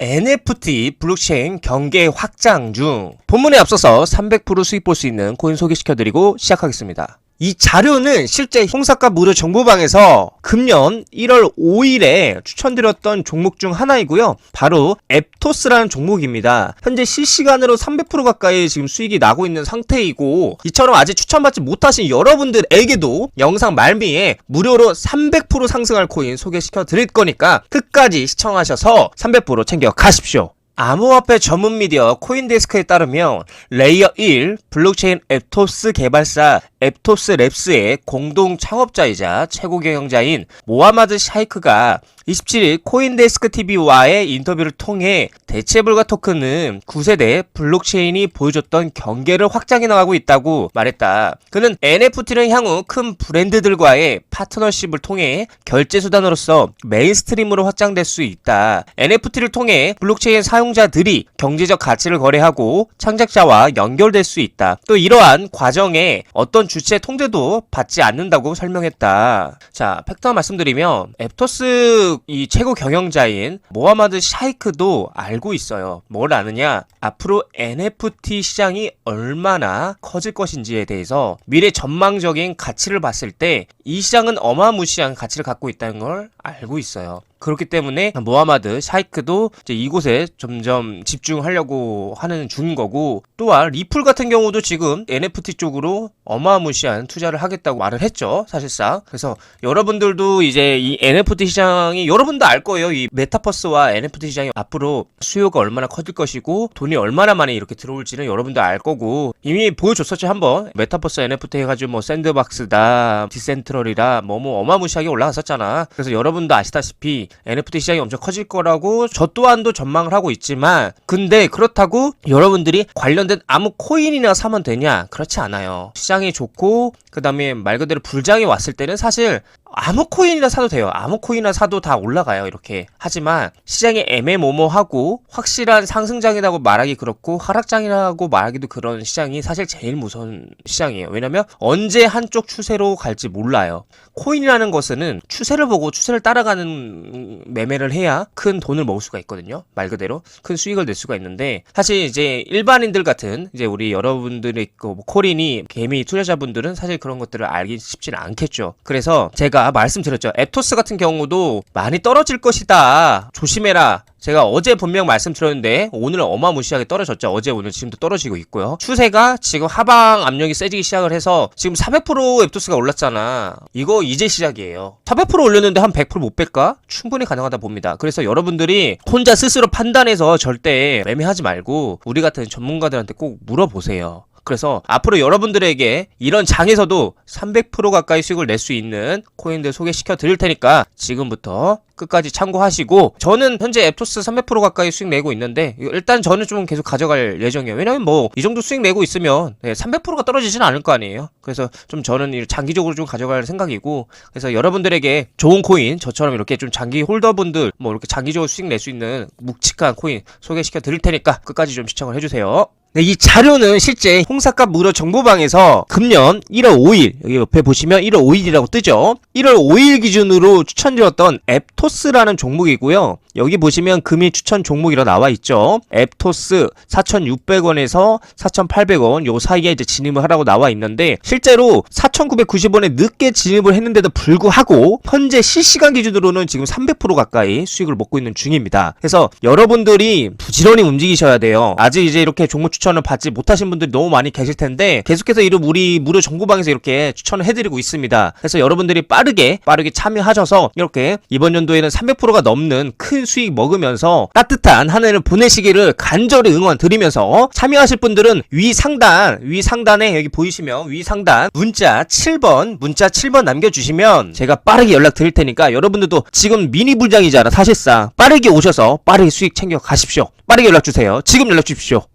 NFT 블록체인 경계 확장 중 본문에 앞서서 300% 수익 볼 수 있는 코인 소개시켜드리고 시작하겠습니다. 이 자료는 실제 홍사과 무료 정보방에서 금년 1월 5일에 추천드렸던 종목 중 하나이고요. 바로 앱토스라는 종목입니다. 현재 실시간으로 300% 가까이 지금 수익이 나고 있는 상태이고 이처럼 아직 추천받지 못하신 여러분들에게도 영상 말미에 무료로 300% 상승할 코인 소개시켜 드릴 거니까 끝까지 시청하셔서 300% 챙겨 가십시오. 암호화폐 전문 미디어 코인데스크에 따르면 레이어 1 블록체인 앱토스 개발사 앱토스 랩스의 공동 창업자이자 최고 경영자인 모하마드 샤이크가 27일 코인데스크 TV와의 인터뷰를 통해 대체 불가 토큰은 9세대 블록체인이 보여줬던 경계를 확장해 나가고 있다고 말했다. 그는 NFT는 향후 큰 브랜드들과의 파트너십을 통해 결제 수단으로서 메인스트림으로 확장될 수 있다. NFT를 통해 블록체인 사용자들이 경제적 가치를 거래하고 창작자와 연결될 수 있다. 또 이러한 과정에 어떤 주체 통제도 받지 않는다고 설명했다. 자, 팩터 말씀드리면 앱토스 이 최고 경영자인 모하마드 샤이크도 알고 있어요. 뭘 아느냐? 앞으로 NFT 시장이 얼마나 커질 것인지에 대해서 미래 전망적인 가치를 봤을 때 이 시장은 어마무시한 가치를 갖고 있다는 걸 알고 있어요. 그렇기 때문에 모하마드 샤이크도 이제 이곳에 점점 집중하려고 하는 중인 거고 또한 리플 같은 경우도 지금 NFT 쪽으로 어마무시한 투자를 하겠다고 말을 했죠 사실상. 그래서 여러분들도 이제 이 NFT 시장이 여러분도 알 거예요. 이 메타버스와 NFT 시장이 앞으로 수요가 얼마나 커질 것이고 돈이 얼마나 많이 이렇게 들어올지는 여러분도 알 거고. 이미 보여줬었죠 한번. 메타버스 NFT 해가지고 뭐 샌드박스다 디센트럴이다 뭐뭐 어마무시하게 올라갔었잖아. 그래서 여러분도 아시다시피 NFT 시장이 엄청 커질 거라고 저 또한도 전망을 하고 있지만 근데 그렇다고 여러분들이 관련된 아무 코인이나 사면 되냐? 그렇지 않아요. 시장이 좋고 그 다음에 말 그대로 불장이 왔을 때는 사실 아무 코인이나 사도 돼요. 아무 코인이나 사도 다 올라가요. 이렇게. 하지만 시장이 애매모호하고 확실한 상승장이라고 말하기 그렇고 하락장이라고 말하기도 그런 시장이 사실 제일 무서운 시장이에요. 왜냐면 언제 한쪽 추세로 갈지 몰라요. 코인이라는 것은 추세를 보고 추세를 따라가는 매매를 해야 큰 돈을 먹을 수가 있거든요. 말 그대로 큰 수익을 낼 수가 있는데 사실 이제 일반인들 같은 이제 우리 여러분들이 있고 뭐 코린이 개미 투자자분들은 사실 그런 것들을 알기 쉽지는 않겠죠. 그래서 제가 말씀드렸죠. 앱토스 같은 경우도 많이 떨어질 것이다. 조심해라. 제가 어제 분명 말씀드렸는데 오늘 어마무시하게 떨어졌죠. 어제 오늘 지금도 떨어지고 있고요. 추세가 지금 하방 압력이 세지기 시작을 해서 지금 400% 앱토스가 올랐잖아. 이거 이제 시작이에요. 400% 올렸는데 한 100%못 뺄까? 충분히 가능하다 봅니다. 그래서 여러분들이 혼자 스스로 판단해서 절대 매매하지 말고 우리 같은 전문가들한테 꼭 물어보세요. 그래서 앞으로 여러분들에게 이런 장에서도 300% 가까이 수익을 낼 수 있는 코인들 소개시켜 드릴 테니까 지금부터 끝까지 참고하시고 저는 현재 앱토스 300% 가까이 수익 내고 있는데 일단 저는 좀 계속 가져갈 예정이에요. 왜냐면 뭐 이 정도 수익 내고 있으면 네, 300%가 떨어지진 않을 거 아니에요. 그래서 좀 저는 이 장기적으로 좀 가져갈 생각이고 그래서 여러분들에게 좋은 코인 저처럼 이렇게 좀 장기 홀더분들 뭐 이렇게 장기적으로 수익 낼 수 있는 묵직한 코인 소개시켜 드릴 테니까 끝까지 좀 시청을 해주세요. 네, 이 자료는 실제 홍사값 무료 정보방에서 금년 1월 5일 여기 옆에 보시면 1월 5일이라고 뜨죠. 1월 5일 기준으로 추천드렸던 앱토스라는 종목이고요. 여기 보시면 금일 추천 종목이라 나와 있죠. 앱토스 4,600원에서 4,800원 요 사이에 이제 진입을 하라고 나와 있는데 실제로 4,990원에 늦게 진입을 했는데도 불구하고 현재 실시간 기준으로는 지금 300% 가까이 수익을 먹고 있는 중입니다. 그래서 여러분들이 부지런히 움직이셔야 돼요. 아직 이제 이렇게 종목 추천을 받지 못하신 분들이 너무 많이 계실 텐데 계속해서 이런 우리 무료 정보방에서 이렇게 추천을 해드리고 있습니다. 그래서 여러분들이 빠르게 빠르게 참여하셔서 이렇게 이번 연도에는 300%가 넘는 큰 수익 먹으면서 따뜻한 한 해를 보내시기를 간절히 응원 드리면서 참여하실 분들은 위 상단 위 상단에 여기 보이시면 위 상단 문자 7번 문자 7번 남겨주시면 제가 빠르게 연락 드릴 테니까 여러분들도 지금 미니 불장이잖아 사실상 빠르게 오셔서 빠르게 수익 챙겨 가십시오. 빠르게 연락 주세요. 지금 연락 주십시오.